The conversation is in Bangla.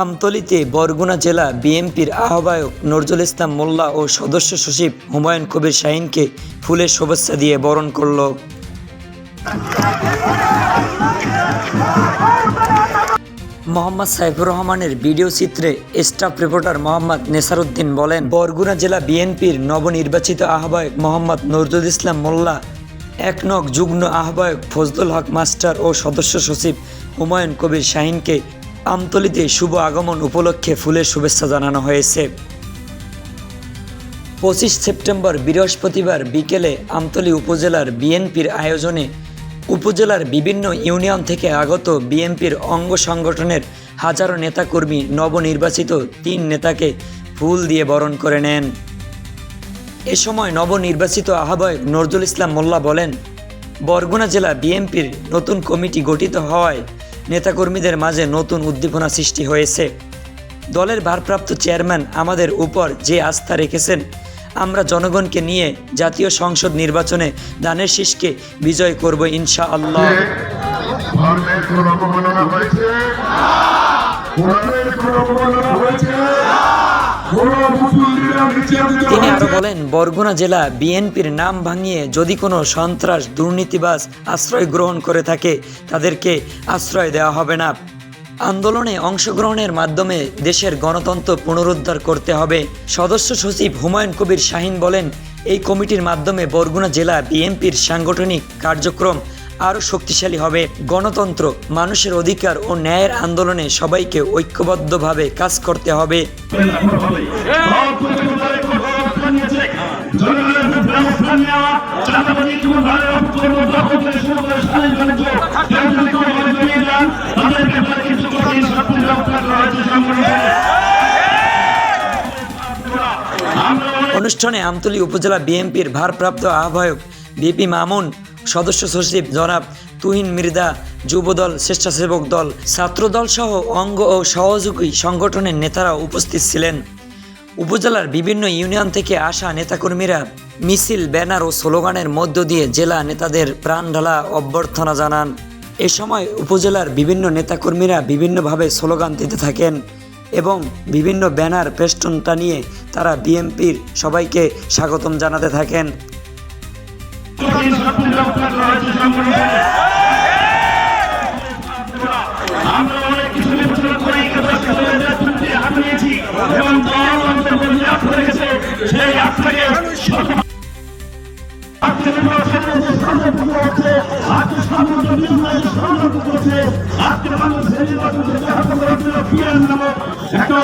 আমতলীতে বরগুনা জেলা বিএনপির আহ্বায়ক নজরুল ইসলাম মোল্লা ও সদস্য সচিব হুমায়ুন কবির শাহিনকে ফুলের শুভেচ্ছা দিয়ে বরণ করল। মোহাম্মদ সাইফুর রহমানের ভিডিও চিত্রে স্টাফ রিপোর্টার মোহাম্মদ নেসারউদ্দিন বলেন, বরগুনা জেলা বিএনপির নবনির্বাচিত আহ্বায়ক মোহাম্মদ নজরুল ইসলাম মোল্লা, এক নক যুগ্ম আহ্বায়ক ফজলুল হক মাস্টার ও সদস্য সচিব হুমায়ুন কবির শাহিনকে আমতলীতে শুভ আগমন উপলক্ষে ফুলের শুভেচ্ছা জানানো হয়েছে। পঁচিশ সেপ্টেম্বর বৃহস্পতিবার বিকেলে আমতলী উপজেলার বিএনপির আয়োজনে উপজেলার বিভিন্ন ইউনিয়ন থেকে আগত বিএনপির অঙ্গ সংগঠনের হাজারো নেতাকর্মী নবনির্বাচিত তিন নেতাকে ফুল দিয়ে বরণ করে নেন। এ সময় নবনির্বাচিত আহ্বায়ক নজরুল ইসলাম মোল্লা বলেন, বরগুনা জেলা বিএনপির নতুন কমিটি গঠিত হওয়ায় নেতাকর্মীদের মাঝে নতুন উদ্দীপনা সৃষ্টি হয়েছে। দলের ভারপ্রাপ্ত চেয়ারম্যান আমাদের উপর যে আস্থা রেখেছেন আমরা জনগণকে নিয়ে জাতীয় সংসদ নির্বাচনে দানের শীষকে বিজয় করব ইনশা আল্লাহ ধর্মের কোন অবমাননা হয়েছে কোরআনের কোন অবমাননা হয়েছে কোন মুসলিমরা নির্যাতিত তিনি আরও বলেন বরগুনা জেলা বিএনপির নাম ভাঙিয়ে যদি কোনো সন্ত্রাস দুর্নীতিবাজ আশ্রয় গ্রহণ করে থাকে তাদেরকে আশ্রয় দেওয়া হবে না। আন্দোলনে অংশগ্রহণের মাধ্যমে দেশের গণতন্ত্র পুনরুদ্ধার করতে হবে। সদস্য সচিব হুমায়ুন কবির শাহিন বলেন, এই কমিটির মাধ্যমে বরগুনা জেলা বিএনপির সাংগঠনিক কার্যক্রম আরও শক্তিশালী হবে। গণতন্ত্র, মানুষের অধিকার ও ন্যায়ের আন্দোলনে সবাইকে ঐক্যবদ্ধভাবে কাজ করতে হবে। অনুষ্ঠানে আমতলী উপজেলা বিএনপির ভারপ্রাপ্ত আহ্বায়ক বিপি মামুন, সদস্য সচিব জনাব তুহিন মির্দা যুবদল, স্বেচ্ছাসেবক দল, ছাত্রদল সহ অঙ্গ ও সহযোগী সংগঠনের নেতারা উপস্থিত ছিলেন। উপজেলার বিভিন্ন ইউনিয়ন থেকে আসা নেতাকর্মীরা মিছিল, ব্যানার ও স্লোগানের মধ্য দিয়ে জেলা নেতাদের প্রাণ ঢালা অভ্যর্থনা জানান। এ সময় উপজেলার বিভিন্ন নেতাকর্মীরা বিভিন্নভাবে স্লোগান দিতে থাকেন। এবং বিভিন্ন ব্যানার পেস্টন টানিয়ে তারা বিএনপির সবাইকে স্বাগতম জানাতে থাকেন। আমরা আজকে মানুষ একটা